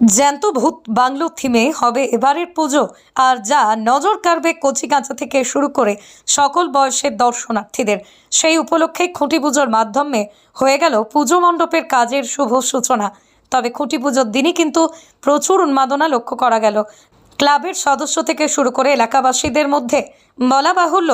জ্যান্ত ভূত বাংলো থিমে হবে এবারের পুজো। আর যা নজর কাড়বে কচিকাঁচা থেকে শুরু করে সকল বয়সের দর্শনার্থীদের। সেই উপলক্ষে খুঁটি পুজোর মাধ্যমে হয়ে গেল পুজো মণ্ডপের কাজের শুভ সূচনা। তবে খুঁটি পুজোর দিনই কিন্তু প্রচুর উন্মাদনা লক্ষ্য করা গেল। ক্লাবের সদস্য থেকে শুরু করে এলাকাবাসীদের মধ্যে বলা বাহুল্য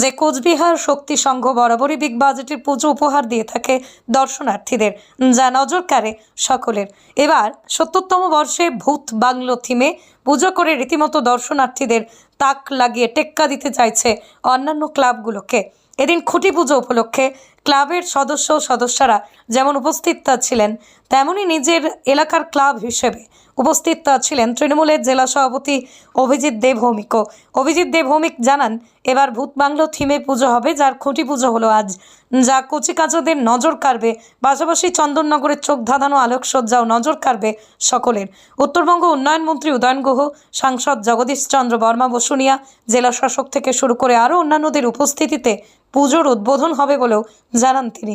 যে কোচবিহার শক্তি সংঘ বরাবরই বিগ বাজেটের পুজো উপহার দিয়ে থাকে দর্শনার্থীদের, যা নজর কাড়ে সকলের। এবার সত্তরতম বর্ষে ভূত বাংলো থিমে পুজো করে রীতিমতো দর্শনার্থীদের তাক লাগিয়ে টেক্কা দিতে চাইছে অন্যান্য ক্লাবগুলোকে। এদিন খুঁটি পুজো উপলক্ষে ক্লাবের সদস্য সদস্যরা যেমন উপস্থিত ছিলেন তেমনই নিজের এলাকার ক্লাব হিসেবে উপস্থিত ছিলেন তৃণমূলের জেলা সভাপতি অভিজিৎ দেব ভৌমিকও অভিজিৎ দেব ভৌমিক জানান এবার ভূত বাংলো থিমে পুজো হবে, যার খুঁটি পুজো হলো আজ। যা কচিকাচদের নজর কাড়বে, পাশাপাশি চন্দননগরের চোখ ধাঁধানো আলোকসজ্জাও নজর কাড়বে সকলের। উত্তরবঙ্গ উন্নয়ন মন্ত্রী উদয়ন গুহ, সাংসদ জগদীশ চন্দ্র বর্মা বসুনিয়া, জেলা শাসক থেকে শুরু করে আরও অন্যান্যদের উপস্থিতিতে পুজোর উদ্বোধন হবে বলেও জানান তিনি।